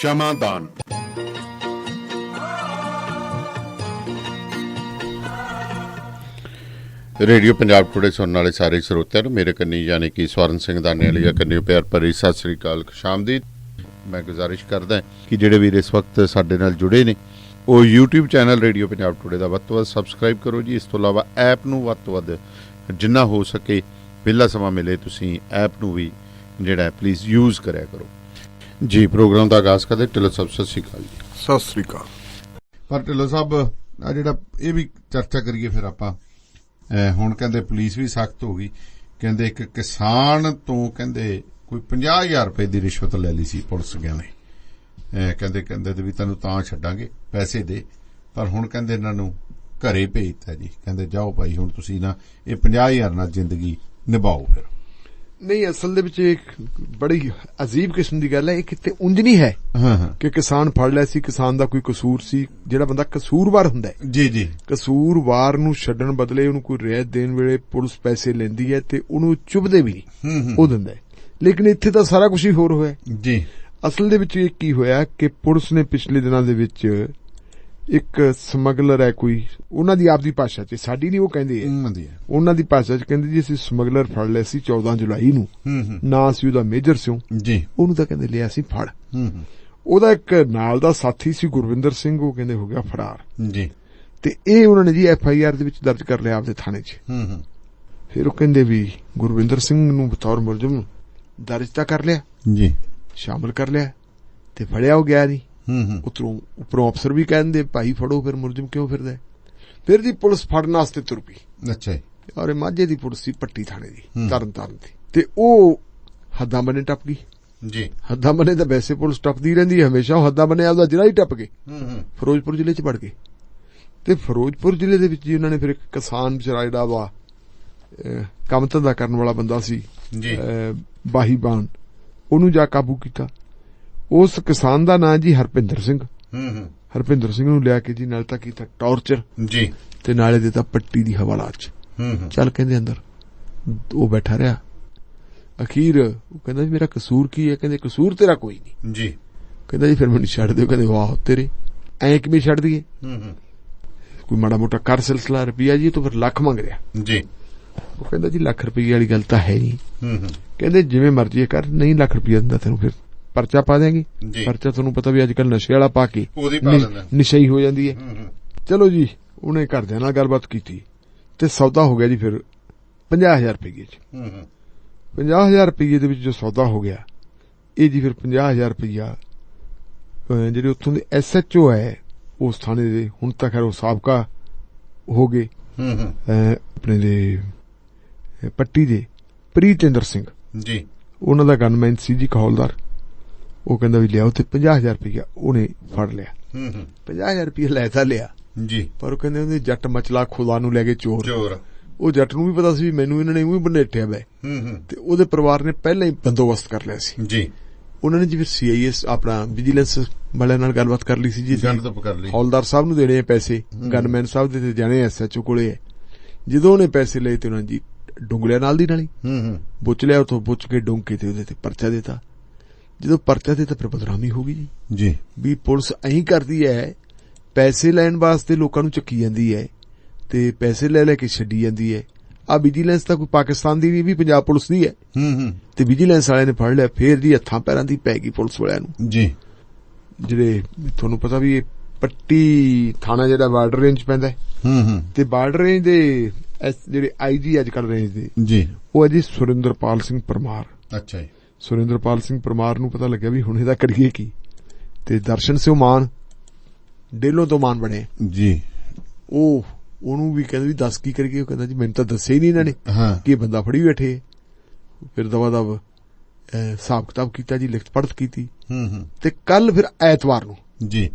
ਸ਼ਮਾਦਾਨ। Radio Punjab today ਸੁਣਨ ਵਾਲੇ ਸਾਰੇ ਸਰੋਤਿਆਂ ਨੂੰ ਮੇਰੇ ਕੰਨੀ ਯਾਨੀ ਕਿ ਸਵਰਨ ਸਿੰਘ ਦਾਨੇ ਵਾਲੀ ਕੰਨੀ ਪਿਆਰ ਭਰੀ ਸਤਿ ਸ੍ਰੀ ਅਕਾਲ ਖੁਸ਼ਾਮਦੀਦ ਮੈਂ ਗੁਜ਼ਾਰਿਸ਼ ਕਰਦਾ ਕਿ ਜਿਹੜੇ ਵੀਰ ਇਸ ਵਕਤ ਸਾਡੇ ਨਾਲ ਜੁੜੇ ਨੇ, ਉਹ YouTube channel radio Punjab today ਦਾ ਵੱਧ ਤੋਂ ਵੱਧ ਸਬਸਕ੍ਰਾਈਬ ਕਰੋ ਜੀ। ਇਸ ਤੋਂ ਇਲਾਵਾ ਐਪ ਨੂੰ ਵੱਧ ਤੋਂ ਵੱਧ ਜਿੰਨਾ ਹੋ ਸਕੇ, ਵਿਹਲਾ ਸਮਾਂ ਮਿਲੇ ਤੁਸੀਂ ਐਪ ਨੂੰ ਵੀ ਜਿਹੜਾ ਪਲੀਜ਼ ਯੂਜ਼ ਕਰਿਆ ਕਰੋ। ਜੀ ਪ੍ਰੋਗਰਾਮ ਦਾ ਆਗਾਜ਼ ਕਰਦੇ ਢਿੱਲੋਂ ਸਾਹਿਬ ਸਤਿ ਸ੍ਰੀ ਅਕਾਲ ਜੀ। ਸਤਿ ਸ੍ਰੀ ਅਕਾਲ। ਪਰ ਢਿੱਲੋਂ ਸਾਹਿਬ ਆ ਜਿਹੜਾ ਇਹ ਵੀ ਚਰਚਾ ਕਰੀਏ ਫਿਰ ਆਪਾਂ ਹੁਣ ਕਹਿੰਦੇ ਪੁਲਿਸ ਵੀ ਸਖਤ ਹੋ ਗਈ ਕਹਿੰਦੇ ਇੱਕ ਕਿਸਾਨ ਤੋਂ ਕਹਿੰਦੇ ਕੋਈ 50000 ਰੁਪਏ ਦੀ ਰਿਸ਼ਵਤ ਲੈ ਲਈ ਸੀ ਪੁਲਿਸ ਗਿਆ ਨੇ। ਕਹਿੰਦੇ ਕਹਿੰਦੇ ਤੇ ਵੀ ਤੈਨੂੰ ਤਾਂ ਛੱਡਾਂਗੇ ਪੈਸੇ ਦੇ ਪਰ ਹੁਣ ਕਹਿੰਦੇ ਇਹਨਾਂ ਨੂੰ ਘਰੇ ਭੇਜਤਾ ਜੀ। ਕਹਿੰਦੇ ਜਾਓ ਭਾਈ ਹੁਣ ਤੁਸੀਂ ਨਾ ਇਹ 50000 ਨਾਲ ਜ਼ਿੰਦਗੀ ਨਿਭਾਓ ਫਿਰ। ਨਹੀਂ ਅਸਲ ਦੇ ਵਿੱਚ ਇੱਕ ਬੜੀ ਅਜੀਬ ਕਿਸਮ ਦੀ ਗੱਲ ਹੈ ਇਹ ਕਿਤੇ ਉਂਝ ਨਹੀਂ ਹੈ ਹਾਂ ਹਾਂ। ਕਿ ਕਿਸਾਨ ਫੜ ਲਿਆ ਸੀ ਕਿਸਾਨ ਦਾ ਕੋਈ ਕਸੂਰ ਸੀ ਜਿਹੜਾ ਬੰਦਾ ਕਸੂਰਵਾਰ ਹੁੰਦਾ ਹੈ। ਜੀ ਜੀ। ਕਸੂਰਵਾਰ ਨੂੰ ਛੱਡਣ ਬਦਲੇ ਉਹਨੂੰ ਕੋਈ ਰਿਆਇਤ ਦੇਣ ਵੇਲੇ ਪੁਲਿਸ ਪੈਸੇ ਲੈਂਦੀ ਹੈ ਤੇ ਉਹਨੂੰ ਚੁਬਦੇ ਵੀ ਨਹੀਂ। ਉਹ ਦਿੰਦਾ। ਲੇਕਿਨ ਇੱਥੇ ਤਾਂ ਸਾਰਾ ਕੁਝ ਹੀ ਹੋਰ ਹੋਇਆ ਜੀ। ਅਸਲ ਦੇ ਵਿੱਚ ਇਹ ਕੀ ਹੋਇਆ ਕਿ ਪੁਲਿਸ ਨੇ ਪਿਛਲੇ ਦਿਨਾਂ ਦੇ ਵਿੱਚ ਇੱਕ ਸਮਗਲਰ ਹੈ ਕੋਈ ਉਹਨਾਂ ਦੀ ਆਪਦੀ ਭਾਸ਼ਾ 'ਚ ਸਾਡੀ ਨਹੀਂ ਉਹ ਕਹਿੰਦੇ ਹੈ ਉਹਨਾਂ ਦੀ ਭਾਸ਼ਾ 'ਚ ਕਹਿੰਦੇ ਜੀ ਅਸੀਂ ਸਮਗਲਰ ਫੜ ਲਿਆ ਸੀ 14 ਜੁਲਾਈ ਨੂੰ। ਨਾ ਸੀ ਉਹਦਾ ਮੇਜਰ ਸਿਉ। ਜੀ। ਉਹਨੂੰ ਤਾਂ ਕਹਿੰਦੇ ਲਿਆ ਸੀ ਫੜ। ਉਹਦਾ ਇੱਕ ਨਾਲ ਦਾ ਸਾਥੀ ਸੀ ਗੁਰਵਿੰਦਰ ਸਿੰਘ ਉਹ ਕਹਿੰਦੇ ਹੋ ਗਿਆ ਫਰਾਰ। ਜੀ। ਤੇ ਇਹ ਉਹਨਾਂ ਨੇ ਜੀ ਐਫ ਆਈ ਆਰ ਦੇ ਵਿੱਚ ਦਰਜ ਕਰ ਲਿਆ ਆਪਦੇ ਥਾਣੇ 'ਚ। ਹੂੰ ਹੂੰ ਫਿਰ ਉਹ ਕਹਿੰਦੇ ਵੀ ਗੁਰਵਿੰਦਰ ਸਿੰਘ ਨੂੰ ਬਤੌਰ ਮੁਲਜ਼ਮ ਦਰਜ ਤਾਂ ਕਰ ਲਿਆ। ਜੀ। ਸ਼ਾਮਲ ਕਰ ਲਿਆ। ਤੇ ਫੜਿਆ ਉਹ ਗਿਆ ਨਹੀਂ ਹੂੰ ਉਤਰੋਂ ਉੱਪਰੋਂ ਅਫਸਰ ਵੀ ਕਹਿੰਦੇ ਭਾਈ ਫੜੋ ਫਿਰ ਮੁਲਜ਼ਮ ਕਿਉਂ ਫਿਰਦਾ? ਫਿਰ ਜੀ ਪੁਲਿਸ ਫੜਨ ਵਾਸਤੇ ਤੁਰ ਪਈ। ਅੱਛਾ ਜੀ। ਔਰ ਮਾਝੇ ਦੀ ਪੁਲਿਸ ਸੀ ਪੱਟੀ ਥਾਣੇ ਦੀ ਹੂੰ। ਤਰਨ ਤਾਰਨ ਦੀ। ਤੇ ਉਹ ਹੱਦਾਂ ਬੰਨੇ ਟੱਪ ਗਈ। ਜੀ। ਹੱਦਾਂ ਬੰਨੇ ਤਾਂ ਵੈਸੇ ਪੁਲਿਸ ਟੱਪਦੀ ਰਹਿੰਦੀ ਹੈ ਹਮੇਸ਼ਾ ਉਹ ਹੱਦਾਂ ਬੰਨੇ ਆਪਦਾ ਜ਼ਿਲ੍ਹਾ ਹੀ ਟੱਪ ਗਏ। ਹੂੰ ਫਿਰੋਜ਼ਪੁਰ ਜ਼ਿਲ੍ਹੇ 'ਚ ਵੜ ਗਏ। ਤੇ ਫਿਰੋਜ਼ਪੁਰ ਜ਼ਿਲ੍ਹੇ ਦੇ ਵਿੱਚ ਜੀ ਉਹਨਾਂ ਨੇ ਫਿਰ ਇੱਕ ਕਿਸਾਨ ਵਿਚਾਰਾ ਜਿਹੜਾ ਵਾ ਕੰਮ ਧੰਦਾ ਕਰਨ ਵਾਲਾ ਬੰਦਾ ਸੀ। ਜੀ। ਬਾਹੀਬਾਨ ਉਹਨੂੰ ਜਾ ਕਾਬੂ ਕੀਤਾ। ਉਸ ਕਿਸਾਨ ਦਾ ਨਾਂ ਜੀ ਹਰਪਿੰਦਰ ਸਿੰਘ। ਹੂੰ ਹੂੰ। ਹਰਪਿੰਦਰ ਸਿੰਘ ਨੂੰ ਲਿਆ ਕੇ ਜੀ ਨਾਲ ਤਾਂ ਕੀਤਾ ਟੌਰਚਰ ਜੀ। ਤੇ ਨਾਲੇ ਦਿੱਤਾ ਪੱਟੀ ਦੀ ਹਵਾਲਾਤ 'ਚ। ਹੂੰ ਹੂੰ। ਚੱਲ ਕਹਿੰਦੇ ਅੰਦਰ। ਉਹ ਬੈਠਾ ਰਿਹਾ। ਅਖੀਰ ਉਹ ਕਹਿੰਦਾ ਜੀ ਮੇਰਾ ਕਸੂਰ ਕੀ ਹੈ? ਕਹਿੰਦੇ ਕਸੂਰ ਤੇਰਾ ਕੋਈ ਨਹੀਂ। ਜੀ। ਕਹਿੰਦਾ ਜੀ ਫਿਰ ਮੈਨੂੰ ਛੱਡ ਦਿਓ। ਕਹਿੰਦੇ ਵਾਹ ਤੇਰੇ। ਐਂ ਕਿਵੇਂ ਛੱਡ ਦਈਏ? ਹੂੰ ਹੂੰ। ਕੋਈ ਮਾੜਾ ਮੋਟਾ ਕਰ ਸਿਲਸਿਲਾ ਰੁਪਿਆ ਜੀ ਤੋਂ ਫਿਰ ਲੱਖ ਮੰਗ ਰਿਹਾ। ਜੀ। ਉਹ ਕਹਿੰਦਾ ਜੀ ਲੱਖ ਰੁਪਏ ਵਾਲੀ ਗੱਲ ਤਾਂ ਹੈ ਨਹੀਂ। ਹੂੰ ਹੂੰ। ਕਹਿੰਦੇ ਜਿਵੇਂ ਮਰਜ਼ੀ ਕਰ ਨਹੀਂ ਲੱਖ ਰੁਪਏ ਦਿੰਦਾ ਤੈਨੂੰ ਫਿਰ। ਪਰਚਾ ਪਾ ਦੇਾਂਗੇ ਪਰਚਾ ਤੁਹਾਨੂੰ ਪਤਾ ਵੀ ਅੱਜ ਕੱਲ ਨਸ਼ੇ ਵਾਲਾ ਪਾ ਕੇ ਨਿਸ਼ਈ ਹੋ ਜਾਂਦੀ ਹੈ। ਚਲੋ ਜੀ ਉਹਨੇ ਘਰਦਿਆਂ ਨਾਲ ਗੱਲਬਾਤ ਕੀਤੀ ਤੇ ਸੌਦਾ ਹੋ ਗਿਆ ਜੀ ਫਿਰ 50000 ਰੁਪਏ ਚ। ਹੂੰ ਹੂੰ। 50000 ਰੁਪਏ ਦੇ ਵਿੱਚ ਜੋ ਸੌਦਾ ਹੋ ਗਿਆ ਇਹ ਜੀ ਫਿਰ 50000 ਰੁਪਇਆ ਜਿਹੜੇ ਉੱਥੋਂ ਦੇ ਐਸਐਚਓ ਹੈ ਉਸ ਥਾਣੇ ਦੇ ਹੁਣ ਤੱਕ ਖੈਰ ਉਹ ਸਾਬਕਾ ਹੋ ਗਏ। ਆਪਣੇ ਦੇ ਪੱਟੀ ਦੇ ਪ੍ਰੀਤਿੰਦਰ ਸਿੰਘ। ਜੀ। ਉਹਨਾਂ ਦਾ ਗਨਮੈਨ ਸੀ ਜੀ ਕਹੌਲਦਾਰ। ਉਹ ਕਹਿੰਦਾ ਵੀ ਲਿਆਓ ਤੇ 50000 ਰੁਪਇਆ ਉਹਨੇ ਫੜ ਲਿਆ। ਹੂੰ ਹੂੰ। 50000 ਰੁਪਇਆ ਲੈ ਤਾਂ ਲਿਆ। ਜੀ। ਪਰ ਉਹ ਕਹਿੰਦੇ ਉਹਦੇ ਜੱਟ ਮਚਲਾ ਖੁਦਾ ਨੂੰ ਲੈ ਕੇ ਚੋਰ। ਚੋਰ। ਉਹ ਜੱਟ ਨੂੰ ਵੀ ਪਤਾ ਸੀ ਵੀ ਮੈਨੂੰ ਇਹਨਾਂ ਨੇ ਉਹੀ ਬਨੇਟਿਆ ਬੈ ਹੂੰ ਹੂੰ। ਤੇ ਉਹਦੇ ਪਰਿਵਾਰ ਨੇ ਪਹਿਲਾਂ ਹੀ ਬੰਦੋਬਸਤ ਕਰ ਲਿਆ ਸੀ। ਜੀ। ਉਹਨਾਂ ਨੇ ਜੀ ਫਿਰ ਸੀਆਈਐਸ ਆਪਣਾ ਵਿਜੀਲੈਂਸ ਵਾਲਿਆਂ ਨਾਲ ਗੱਲਬਾਤ ਕਰ ਲਈ ਸੀ ਜੀ ਗੰਢ ਤੋਂ ਕਰ ਲਈ। ਹੌਲਦਾਰ ਸਾਹਿਬ ਨੂੰ ਦੇਣੇ ਆ ਪੈਸੇ। ਗਨਮੈਨ ਸਾਹਿਬ ਦੇ ਤੇ ਜਾਣੇ ਐਸਐਚਓ ਕੋਲੇ। ਜਦੋਂ ਉਹਨੇ ਪੈਸੇ ਲਏ ਤੇ ਉਹਨਾਂ ਜੀ ਡੁੰਗਲਿਆਂ ਨਾਲ ਦੀ ਨਾਲੀ। ਹੂੰ ਹੂੰ। ਬੁੱਚ ਲਿਆ ਉਥੋਂ ਬੁੱਚ ਕੇ ਡੁੰਗ ਕੇ ਤੇ ਉਹਦੇ ਤੇ ਪਰਚਾ ਦਿੱਤਾ। ਜਦੋਂ ਪਰਚਾ ਦਿੱਤਾ ਫਿਰ ਬਦਨਾਮੀ ਹੋ ਗਈ ਜੀ। ਜੀ। ਵੀ ਪੁਲਿਸ ਐਂ ਕਰਦੀ ਹੈ ਪੈਸੇ ਲੈਣ ਵਾਸਤੇ ਲੋਕਾਂ ਨੂੰ ਚੱਕੀ ਜਾਂਦੀ ਹੈ ਤੇ ਪੈਸੇ ਲੈ ਲੈ ਕੇ ਛੱਡੀ ਜਾਂਦੀ ਹੈ। ਆ ਵਿਜੀਲੈਂਸ ਤਾਂ ਕੋਈ ਪਾਕਿਸਤਾਨ ਦੀ ਨਹੀਂ ਵੀ ਪੰਜਾਬ ਪੁਲਿਸ ਦੀ ਹੈ। ਹੂੰ ਹੂੰ। ਤੇ ਵਿਜੀਲੈਂਸ ਵਾਲਿਆਂ ਨੇ ਫੜ ਲਿਆ ਫੇਰ ਜੀ ਹੱਥਾਂ ਪੈਰਾਂ ਦੀ ਪੈ ਗਈ ਪੁਲਿਸ ਵਾਲਿਆਂ ਨੂੰ। ਜੀ। ਜਿਹੜੇ ਤੁਹਾਨੂੰ ਪਤਾ ਵੀ ਇਹ ਪੱਟੀ ਥਾਣਾ ਜਿਹੜਾ ਬਾਰਡਰ ਰੇਂਜ ਪੈਂਦਾ ਹੈ। ਹੂੰ ਹੂੰ। ਤੇ ਬਾਰਡਰ ਰੇਂਜ ਦੇ ਜਿਹੜੇ ਆਈਜੀ ਅੱਜ ਕੱਲ ਰੇਂਜ ਦੇ ਜੀ। ਉਹ ਹੈ ਜੀ ਸੁਰਿੰਦਰਪਾਲ ਸਿੰਘ ਪਰਮਾਰ। ਅੱਛਾ ਜੀ। ਸੁਰਿੰਦਰਪਾਲ ਸਿੰਘ ਪਰਮਾਰ ਨੂੰ ਪਤਾ ਲੱਗਿਆ ਵੀ ਹੁਣ ਇਹਦਾ ਕਰੀਏ ਕੀ। ਤੇ ਦਰਸ਼ਨ ਸਿੰਘ ਮਾਨ ਡੇਲੋਂ ਤੋਂ ਮਾਨ ਬਣੇ। ਜੀ। ਉਹ ਉਹਨੂੰ ਵੀ ਕਹਿੰਦੇ ਵੀ ਦੱਸ ਕੀ ਕਰੀਏ ਉਹ ਕਹਿੰਦਾ ਜੀ ਮੈਨੂੰ ਤਾਂ ਦੱਸਿਆ ਹੀ ਨਹੀਂ ਇਹਨਾਂ ਨੇ ਕਿ ਇਹ ਬੰਦਾ ਫੜੀ ਬੈਠੇ। ਫਿਰ ਦਵਾ ਦਵ ਹਿਸਾਬ ਕਿਤਾਬ ਕੀਤਾ ਜੀ ਲਿਖਤ ਪੜਤ ਕੀਤੀ। ਹੂੰ ਹੂੰ। ਤੇ ਕੱਲ ਫਿਰ ਐਤਵਾਰ ਨੂੰ ਜੀ।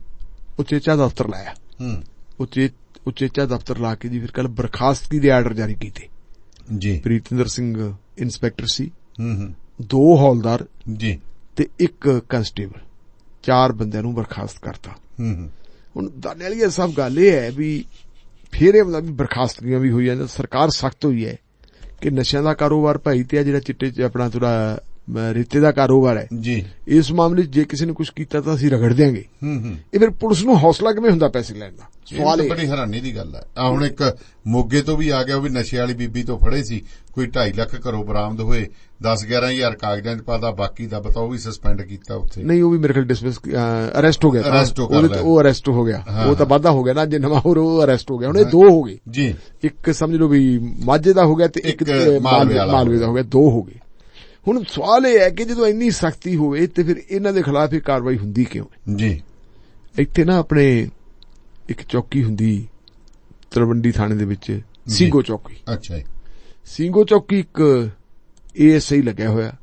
ਉਚੇਚਾ ਦਫ਼ਤਰ ਲਾਇਆ। ਹੂੰ। ਉਚੇ ਉਚੇਚਾ ਦਫ਼ਤਰ ਲਾ ਕੇ ਜੀ ਫਿਰ ਕੱਲ ਬਰਖਾਸਤਗੀ ਦੇ ਆਰਡਰ ਜਾਰੀ ਕੀਤੇ। ਜੀ। ਪ੍ਰੀਤਿੰਦਰ ਸਿੰਘ ਇਨਸਪੈਕਟਰ ਸੀ। ਹੂੰ ਹੂੰ। ਦੋ ਹੌਲਦਾਰ ਜੀ। ਤੇ ਇੱਕ ਕਨਸਟੇਬਲ ਚਾਰ ਬੰਦਿਆਂ ਨੂੰ ਬਰਖਾਸਤ ਕਰਤਾ। ਹੂੰ ਹੂੰ। ਹੁਣ ਦਾਨੇ ਵਾਲੀ ਸਾਹਿਬ ਗੱਲ ਇਹ ਹੈ ਵੀ ਫਿਰ ਇਹ ਮਤਲਬ ਵੀ ਬਰਖਾਸਤਗੀਆਂ ਵੀ ਹੋਈ ਜਾਂਦੀਆਂ ਸਰਕਾਰ ਸਖਤ ਹੋਈ ਹੈ ਕਿ ਨਸ਼ਿਆਂ ਦਾ ਕਾਰੋਬਾਰ ਭਾਈ ਤੇ ਆ ਜਿਹੜਾ ਚਿੱਟੇ ਚ ਆਪਣਾ ਥੋੜਾ ਰੇਤੇ ਦਾ ਕਾਰੋਬਾਰ ਹੈ। ਜੀ। ਇਸ ਮਾਮਲੇ 'ਚ ਜੇ ਕਿਸੇ ਨੇ ਕੁਝ ਕੀਤਾ ਤਾਂ ਅਸੀਂ ਰਗੜ ਦਿਆਂਗੇ। ਹੂੰ ਹੂੰ। ਇਹ ਫਿਰ ਪੁਲਿਸ ਨੂੰ ਹੌਸਲਾ ਕਿਵੇਂ ਹੁੰਦਾ ਪੈਸੇ ਲੈਣ ਦਾ? ਸਵਾਲ ਇਹ ਬੜੀ ਹੈਰਾਨੀ ਦੀ ਗੱਲ ਹੈ। ਆ ਹੁਣ ਇੱਕ ਮੋਗੇ ਤੋਂ ਵੀ ਆ ਗਿਆ ਉਹ ਵੀ ਨਸ਼ੇ ਵਾਲੀ ਬੀਬੀ ਤੋਂ ਫੜੇ ਸੀ। ਕੋਈ 2.5 ਲੱਖ ਘਰੋਂ ਬਰਾਮਦ ਹੋਏ 10 11000 ਕਾਗਜ਼ਾਂ 'ਚ ਪਾਦਾ ਬਾਕੀ ਦਾ ਬਤਾਓ ਵੀ ਸਸਪੈਂਡ ਕੀਤਾ ਉੱਥੇ। ਨਹੀਂ ਉਹ ਵੀ ਮੇਰੇ ਖਿਆਲ ਡਿਸਮਿਸ ਅਰੈਸਟ ਹੋ ਗਿਆ। ਉਹ ਉਹ ਅਰੈਸਟ ਹੋ ਗਿਆ। ਉਹ ਤਾਂ ਵਾਧਾ ਹੋ ਗਿਆ ਨਾ ਜੇ ਨਵਾਂ ਹੋਰ ਉਹ ਅਰੈਸਟ ਹੋ ਗਿਆ। ਹੁਣ ਇਹ ਦੋ ਹੋ ਗਏ। ਜੀ। ਇੱਕ ਸਮਝ ਲਓ ਵੀ ਮਾਝੇ ਦਾ ਹੋ ਗਿਆ ਤੇ ਇੱਕ ਮਾਲਵੇ ਦਾ ਹੋ ਗਿਆ ਦੋ ਹੋ ਗਏ। ਹੁਣ ਸਵਾਲ ਇਹ ਹੈ ਕਿ ਜਦੋਂ ਇੰਨੀ ਸਖਤੀ ਹੋਵੇ ਤੇ ਫਿਰ ਇਹਨਾਂ ਦੇ ਖਿਲਾਫ ਇਹ ਕਾਰਵਾਈ ਹੁੰਦੀ ਕਿਉਂ ਜੀ। ਇੱਥੇ ਨਾ ਆਪਣੇ ਇੱਕ ਚੌਕੀ ਹੁੰਦੀ ਤਲਵੰਡੀ ਥਾਣੇ ਦੇ ਵਿੱਚ ਸਿੰਘੋ ਚੌਕੀ। ਅੱਛਾ ਜੀ। ਸਿੰਘੋ ਚੌਕੀ ਇੱਕ ਏਐਸਆਈ ਲੱਗਿਆ ਹੋਇਆ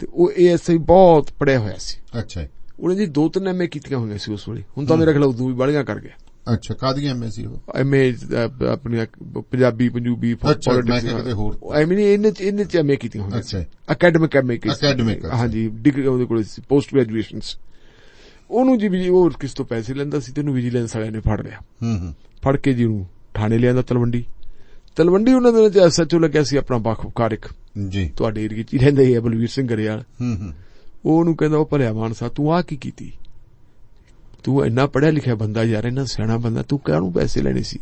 ਤੇ ਉਹ ਏਐਸਆਈ ਬਹੁਤ ਪੜਿਆ ਹੋਇਆ ਸੀ। ਅੱਛਾ ਜੀ। ਉਹਨੇ ਜੀ ਦੋ ਤਿੰਨ ਐਮਏ ਕੀਤੀਆਂ ਹੋਈਆਂ ਸੀ ਉਸ ਵੇਲੇ। ਹੁਣ ਤਾਂ ਮੇਰੇ ਖਿਆਲ ਉਦੋਂ ਵੀ ਬਾਲੀਆਂ ਕਰ ਗਿਆ। ਅੱਛਾ ਕਾਦੀਆਂ ਐਮਐਸਸੀ ਉਹ? ਐਮਏ ਆਪਣੀ ਪੰਜਾਬੀ ਪੰਜੂਬੀ ਕਿਹਾ ਕਿਤੇ ਹੋਰ। ਐਮਏ ਨਹੀਂ ਇਹਨੇ ਚ ਇਹਨੇ ਚ ਐਮਏ ਕੀਤੀਆਂ ਹੋਈਆਂ। ਅੱਛਾ। ਅਕੈਡਮਿਕ ਐਮਏ ਕੀਤੀ ਅੱਛਾ। ਹਾਂਜੀ ਡਿਗਰੀ ਉਹਦੇ ਕੋਲ ਪੋਸਟ ਗ੍ਰੈਜੂਏਸ਼ਨਸ ਉਹਨੂੰ ਜੀ ਵੀ ਉਹ ਕਿਸ ਤੋਂ ਪੈਸੇ ਲੈਂਦਾ ਸੀ ਤੇ ਉਹਨੂੰ ਵਿਜੀਲੈਂਸ ਵਾਲਿਆਂ ਨੇ ਫੜ ਲਿਆ। ਹੂੰ ਹੂੰ। ਫੜ ਕੇ ਜੀ ਉਹਨੂੰ ਥਾਣੇ ਲਿਆਂਦਾ ਤਲਵੰਡੀ। ਤਲਵੰਡੀ ਉਹਨਾਂ ਦੇ ਵਿੱਚ ਐਸਐਚਓ ਲੱਗਿਆ ਸੀ ਆਪਣਾ ਬਾਖੂਕਾਰਿਕ ਜੀ। ਤੁਹਾਡੇ ਏਰੀਏ ਚ ਹੀ ਰਹਿੰਦਾ ਹੀ ਹੈ ਬਲਵੀਰ ਸਿੰਘ ਗਰੇਵਾਲ। ਹੂੰ ਹੂੰ। ਉਹ ਉਹਨੂੰ ਕਹਿੰਦਾ ਉਹ ਭਲਿਆ ਮਾਨਸਾ ਤੂੰ ਆ ਕੀ ਕੀਤੀ? ਤੂੰ ਇੰਨਾ ਪੜਿਆ ਲਿਖਿਆ ਬੰਦਾ ਯਾਰ ਇੰਨਾ ਸਿਆਣਾ ਬੰਦਾ ਤੂੰ ਕਾਹਨੂੰ ਪੈਸੇ ਲੈਣੇ ਸੀ?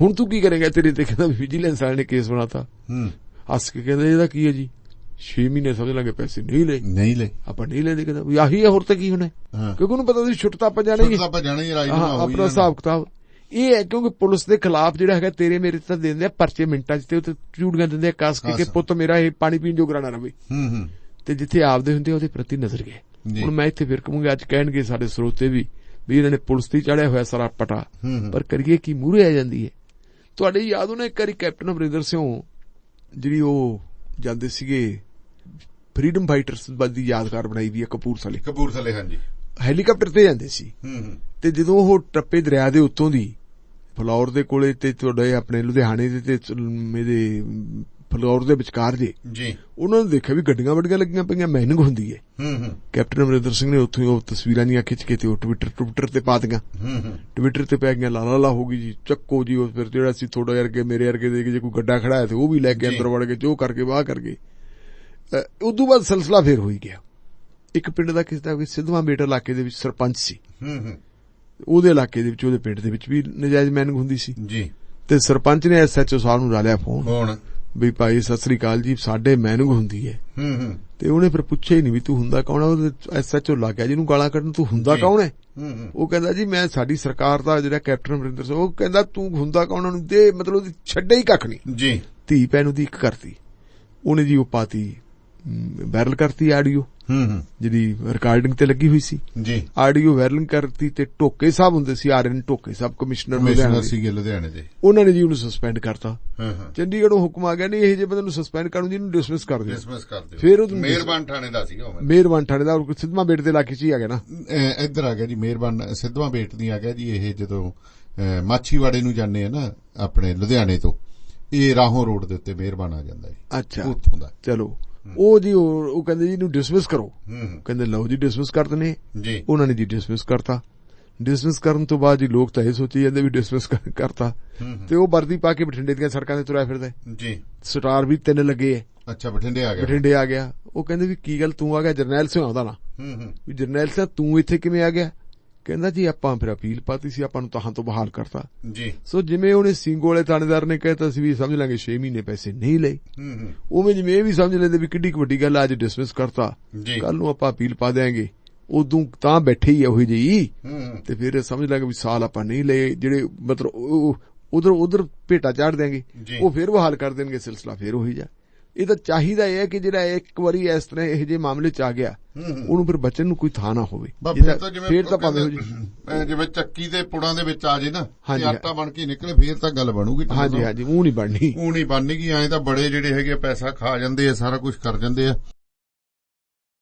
ਹੁਣ ਤੂੰ ਕੀ ਕਰੇਗਾ? ਤੇਰੇ ਤੇ ਕਹਿੰਦਾ ਵਿਜੀਲੈਂਸ ਵਾਲੇ ਨੇ ਕੇਸ ਬਣਾਤਾ। ਹੂੰ। ਹੱਸ ਕੇ ਕਹਿੰਦਾ ਇਹਦਾ ਕੀ ਹੈ ਜੀ? 6 ਮਹੀਨੇ ਸਮਝ ਲਾਂਗੇ ਪੈਸੇ ਨਹੀਂ ਲਏ। ਨਹੀਂ ਲੈ ਆਪਾਂ ਨਹੀਂ ਲੈਂਦੇ ਕਹਿੰਦਾ ਵੀ ਆਹੀ ਹੈ ਹੋਰ ਤਾਂ ਕੀ ਹੋਣਾ? ਕਿਉਂਕਿ ਉਹਨੂੰ ਪਤਾ ਸੀ ਛੁੱਟਤਾ ਆਪਾਂ ਜਾਣਾ ਹੀ। ਆਪਾਂ ਜਾਣਾ ਹੀ ਰਾਜ ਹਾਂ ਆਪਣਾ ਹਿਸਾਬ ਕਿਤਾਬ। ਇਹ ਹੈ ਕਿਉਂਕਿ ਪੁਲਿਸ ਦੇ ਖਿਲਾਫ ਜਿਹੜਾ ਹੈਗਾ ਤੇਰੇ ਮੇਰੇ ਤੇ ਦਿੰਦੇ ਆ ਪਰਚੇ ਮਿੰਟਾਂ 'ਚ ਤੇ ਉੱਤੇ ਝੂੜੀਆਂ ਦਿੰਦੇ ਆ ਕੱਸ ਕੇ। ਪੁੱਤ ਮੇਰਾ ਇਹ ਪਾਣੀ ਪੀਣ ਜੋਗਰਾ ਨਾ ਰਵੇ। ਹੂੰ ਹੂੰ। ਤੇ ਜਿੱਥੇ ਆਪਦੇ ਹੁੰਦੇ ਉਹਦੇ ਪ੍ਰਤੀ ਨਜ਼ਰ ਗਏ। ਜੀ। ਹੁਣ ਮੈਂ ਇੱਥੇ ਫਿਰ ਕਹੂੰਗਾ ਅੱਜ ਕਹਿਣਗੇ ਸਾਡੇ ਸਰੋਤੇ ਵੀ ਵੀ ਇਹਨਾਂ ਨੇ ਪੁਲਿਸ ਤੇ ਚੜਿਆ ਹੋਇਆ ਸਾਰਾ ਪਟਾ। ਪਰ ਕਰੀਏ ਕੀ ਮੂਹਰੇ ਆ ਜਾਂਦੀ ਹੈ ਤੁਹਾਡੇ ਯਾਦ ਇੱਕ ਵਾਰੀ ਕੈਪਟਨ ਅਮਰਿੰਦਰ ਸਿੰਘ ਜਿਹੜੀ ਉਹ ਜਾਂਦੇ ਸੀਗੇ ਫਰੀडम ਫਾਈਟਰਸ ਦੀ ਯਾਦਗਾਰ ਬਣਾਈ ਵੀ ਹੈ ਕਪੂਰਥਲੇ। ਕਪੂਰਥਲੇ ਹਾਂਜੀ। ਹੈਲੀਕਾਪਟਰ ਤੇ ਜਾਂਦੇ ਸੀ। ਹੂੰ ਤੇ ਜਦੋਂ ਉਹ ਟੱਪੇ ਦਰਿਆ ਦੇ ਉੱਤੋਂ ਦੀ ਫਲੌਰ ਦੇ ਕੋਲੇ ਤੇ ਤੁਹਾਡੇ ਆਪਣੇ ਲੁਧਿਆਣੇ ਦੇ ਤੇ ਮੇਰੇ ਫਲੌਰ ਦੇ ਵਿਚਕਾਰ ਜੇ ਜੀ। ਉਹਨਾਂ ਨੇ ਦੇਖਿਆ ਵੀ ਗੱਡੀਆਂ ਵੱਡੀਆਂ ਲੱਗੀਆਂ ਪਈਆਂ ਮੈਨਿੰਗ ਹੁੰਦੀ ਹੈ ਹੂੰ ਹੂੰ। ਕੈਪਟਨ ਅਮਰਿੰਦਰ ਸਿੰਘ ਨੇ ਉੱਥੋਂ ਉਹ ਤਸਵੀਰਾਂ ਦੀਆਂ ਖਿੱਚ ਕੇ ਤੇ ਉਹ ਟਵਿੱਟਰ ਟਵਿੱਟਰ ਤੇ ਪਾ ਦਿੱਤੀਆਂ। ਹੂੰ ਹੂੰ। ਟਵਿੱਟਰ ਤੇ ਪੈ ਗਈਆਂ ਲਾ ਲਾ ਲਾ ਹੋ ਗਈ ਜੀ ਚੱਕੋ ਜੀ ਉਹ ਫਿਰ ਜਿਹੜਾ ਸੀ ਥੋੜਾ ਵਰਗੇ ਮੇਰੇ ਵਰਗੇ ਦੇ ਕੇ ਜੇ ਕੋਈ ਗੱਡਾ ਖੜਾ ਹੈ ਤੇ ਉਹ ਵੀ ਲੈ ਕੇ। ਅੰਦਰ ਵੜ ਕੇ ਜੋ ਕਰਕੇ ਵਾਹ ਕਰਕੇ ਉਦੋਂ ਬਾਅਦ ਸਿਲਸਿਲਾ ਫੇਰ ਹੋਈ ਗਿਆ। ਇੱਕ ਪਿੰਡ ਦਾ ਕਿਸੇ ਦਾ ਕੋਈ ਸਿੱਧਵਾਂ ਬੇਟਾ ਇਲਾਕੇ ਦੇ ਵਿੱਚ ਸਰਪੰਚ ਸੀ। ਹੂੰ ਹੂੰ। ਉਹਦੇ ਇਲਾਕੇ ਦੇ ਵਿੱਚ ਉਹਦੇ ਪਿੰਡ ਦੇ ਵਿੱਚ ਵੀ ਨਜਾਇਜ਼ ਮੈਨਿੰਗ ਹੁੰਦੀ ਸੀ। ਜੀ। ਤੇ ਸਰਪੰਚ ਨੇ ਐਸਐਚਓ ਸਾਹਿਬ ਨੂੰ ਰਾਲਿਆ ਫੋਨ। ਕੌਣ ਵੀ ਭਾਈ ਸਤਿ ਸ੍ਰੀ ਅਕਾਲ ਜੀ ਸਾਡੇ ਮੈਨਿੰਗ ਹੁੰਦੀ ਹੈ। ਹੂੰ ਹੂੰ। ਤੇ ਉਹਨੇ ਫਿਰ ਪੁੱਛਿਆ ਹੀ ਨਹੀਂ ਵੀ ਤੂੰ ਹੁੰਦਾ ਕੌਣ ਹੈ ਉਹਦੇ ਐਸਐਚਓ ਲੱਗ ਗਿਆ ਜਿਹਨੂੰ ਗਾਲਾਂ ਕੱਢਣ ਤੂੰ ਹੁੰਦਾ। ਕੌਣ ਹੈ? ਉਹ ਕਹਿੰਦਾ ਜੀ ਮੈਂ ਸਾਡੀ ਸਰਕਾਰ ਦਾ ਜਿਹੜਾ ਕੈਪਟਨ ਅਮਰਿੰਦਰ ਸਿੰਘ ਉਹ ਕਹਿੰਦਾ ਤੂੰ ਹੁੰਦਾ ਕੌਣ ਉਹਨੂੰ ਦੇ ਮਤਲਬ ਉਹਦੀ ਛੱਡੇ ਹੀ ਕੱਖ ਨਹੀਂ। ਜੀ। ਧੀ ਪੈਣ ਦੀ ਇੱਕ ਕਰਤੀ। ਉਹਨੇ ਜੀ ਉਹ ਪਾਤੀ ਵਾਇਰਲ ਕਰਤੀ ਆਡੀਓ। ਹੂੰ ਜਿਹੜੀ ਰਿਕਾਰਡਿੰਗ ਤੇ ਲੱਗੀ ਹੋਈ ਸੀ। ਜੀ। ਆਡੀਓ ਵਾਇਰਲ ਕਰਤੀ ਤੇ ਟੋਕੇ ਸਾਹਿਬ ਹੁੰਦੇ ਸੀ ਆਰਐਨ ਟੋਕੇ ਸਾਹਿਬ ਕਮਿਸ਼ਨਰ ਲੁਧਿਆਣਾ। ਸੀਗੇ ਲੁਧਿਆਣੇ ਦੇ। ਉਹਨਾਂ ਨੇ ਜੀ ਉਹਨੂੰ ਸਸਪੈਂਡ ਕਰਤਾ। ਹਾਂ ਹਾਂ। ਚੰਡੀਗੜ੍ਹੋਂ ਹੁਕਮ ਆ ਗਿਆ ਨਹੀਂ ਇਹ ਜੇ ਬੰਦੇ ਨੂੰ ਸਸਪੈਂਡ ਕਰਨ ਜੀ ਨੂੰ ਡਿਸਮਿਸ ਕਰ ਦਿਓ। ਡਿਸਮਿਸ ਕਰ ਦਿਓ। ਫਿਰ ਉਹ- ਮਿਹਰਬਾਨ ਥਾਣੇ ਦਾ ਸੀਗਾ ਉਹ। ਮਿਹਰਬਾਨ ਥਾਣੇ ਦਾ ਸਿੱਧਵਾਂ ਬੇਟ ਦੇ ਇਲਾਕੇ 'ਚ ਹੀ ਆ ਗਿਆ ਨਾ। ਇੱਧਰ ਆ ਗਿਆ ਜੀ ਮਿਹਰਬਾਨ ਸਿੱਧਵਾਂ ਬੇਟ ਦੀ ਆ ਗਿਆ ਜੀ ਇਹ ਜਦੋਂ ਮਾਛੀਵਾੜੇ ਨੂੰ ਜਾਂਦੇ ਆ ਨਾ ਆਪਣੇ ਲੁਧਿਆਣੇ ਤੋਂ ਇਹ ਰਾਹੋਂ ਰੋਡ ਦੇ ਉੱਤੇ ਮਿਹਰਬਾਨ ਆ ਜਾਂਦਾ ਜੀ। ਅੱਛਾ। ਉੱਥੋਂ ਦਾ। ਚਲੋ। ਉਹ ਜੀ ਉਹ ਕਹਿੰਦੇ ਜੀ ਇਹਨੂੰ ਡਿਸਮਿਸ ਕਰੋ। ਕਹਿੰਦੇ ਲਓ ਜੀ ਡਿਸਮਿਸ ਕਰ ਦਨੇ ਜੀ। ਉਹਨਾਂ ਨੇ ਜੀ ਡਿਸਮਿਸ ਕਰਤਾ। ਡਿਸਮਿਸ ਕਰਨ ਤੋਂ ਬਾਅਦ ਜੀ ਲੋਕ ਤਾਂ ਇਹ ਸੋਚੀ ਜਾਂਦੇ ਵੀ ਡਿਸਮਿਸ ਕਰਤਾ। ਤੇ ਉਹ ਵਰਦੀ ਪਾ ਕੇ ਬਠਿੰਡੇ ਦੀਆਂ ਸੜਕਾਂ ਤੇ ਤੁਰਿਆ ਫਿਰਦਾ। ਜੀ। ਸਟਾਰ ਵੀ ਤਿੰਨ ਲੱਗੇ ਐ। ਅੱਛਾ ਬਠਿੰਡੇ ਆ ਗਿਆ। ਬਠਿੰਡੇ ਆ ਗਿਆ। ਉਹ ਕਹਿੰਦੇ ਵੀ ਕੀ ਗੱਲ ਤੂੰ ਆ ਗਿਆ ਜਰਨੈਲ ਸਿੰਘ ਆਉਂਦਾ ਨਾ। ਹੂੰ ਹੂੰ। ਵੀ ਜਰਨੈਲ ਸਿੰਘ ਤੂੰ ਇੱਥੇ ਕਿਵੇਂ ਆ ਗਿਆ? ਕਹਿੰਦਾ ਜੀ ਆਪਾਂ ਫਿਰ ਅਪੀਲ ਪਾਤੀ ਸੀ ਆਪਾਂ ਨੂੰ ਤਾਹਾਂ ਤੋਂ ਬਹਾਲ ਕਰਤਾ। ਜੀ। ਸੋ ਜਿਵੇਂ ਉਹਨੇ ਸਿੰਘੋ ਵਾਲੇ ਥਾਣੇਦਾਰ ਨੇ ਕਹਿਤਾ ਸੀ ਵੀ ਸਮਝ ਲਾਂਗੇ 6 ਮਹੀਨੇ ਪੈਸੇ ਨਹੀਂ ਲਏ। ਹੂੰ ਹੂੰ। ਉਵੇਂ ਜਿਵੇਂ ਇਹ ਵੀ ਸਮਝ ਲੈਂਦੇ ਵੀ ਕਿੱਡੀ ਵੱਡੀ ਗੱਲ ਆ, ਅੱਜ ਡਿਸਮਿਸ ਕਰਤਾ। ਜੀ। ਕੱਲ ਨੂੰ ਆਪਾਂ ਅਪੀਲ ਪਾ ਦੇਾਂਗੇ ਉਦੋਂ ਤਾਂ ਬੈਠੇ ਹੀ ਉਹੀ ਹੂੰ ਤੇ ਫਿਰ ਸਮਝ ਲਾਂਗੇ ਵੀ ਸਾਲ ਆਪਾਂ ਨਹੀਂ ਲਏ ਜਿਹੜੇ ਮਤਲਬ ਉਧਰ ਉਧਰ ਭੇਟਾ ਚਾੜ ਦੇਾਂਗੇ ਜੀ। ਉਹ ਫਿਰ ਬਹਾਲ ਕਰ ਦੇਣਗੇ ਸਿਲਸਿਲਾ ਫਿਰ ਉਹੀ ਜਾ ਇਹ ਤਾਂ ਚਾਹੀਦਾ ਇਹ ਹੈ ਕਿ ਜਿਹੜਾ ਇੱਕ ਵਾਰੀ ਇਸ ਤਰ੍ਹਾਂ ਇਹ ਜੇ ਮਾਮਲੇ ਚ ਆ ਗਿਆ ਉਹਨੂੰ ਫਿਰ ਬਚਣ ਨੂੰ ਕੋਈ ਥਾਂ ਨਾ ਹੋਵੇ। ਫਿਰ ਤਾਂ ਭਾਵੇਂ ਹੋ ਜੀ ਜਿਵੇਂ ਚੱਕੀ ਦੇ ਪੁੜਾਂ ਦੇ ਵਿੱਚ ਆ ਜੇ ਨਾ। ਤੇ ਆਟਾ ਬਣ ਕੇ ਨਿਕਲੇ ਫੇਰ ਤਾਂ ਗੱਲ ਬਣੂਗੀ ਹਾਂਜੀ ਹਾਂਜੀ ਉਹ ਨਹੀਂ ਬਣਨੀ। ਉਹ ਨਹੀਂ ਬਣਨੀ ਕਿ ਐਂ ਤਾਂ ਬੜੇ ਜਿਹੜੇ ਹੈਗੇ ਪੈਸਾ ਖਾ ਜਾਂਦੇ ਆ ਸਾਰਾ ਕੁਝ ਕਰ ਜਾਂਦੇ ਆ।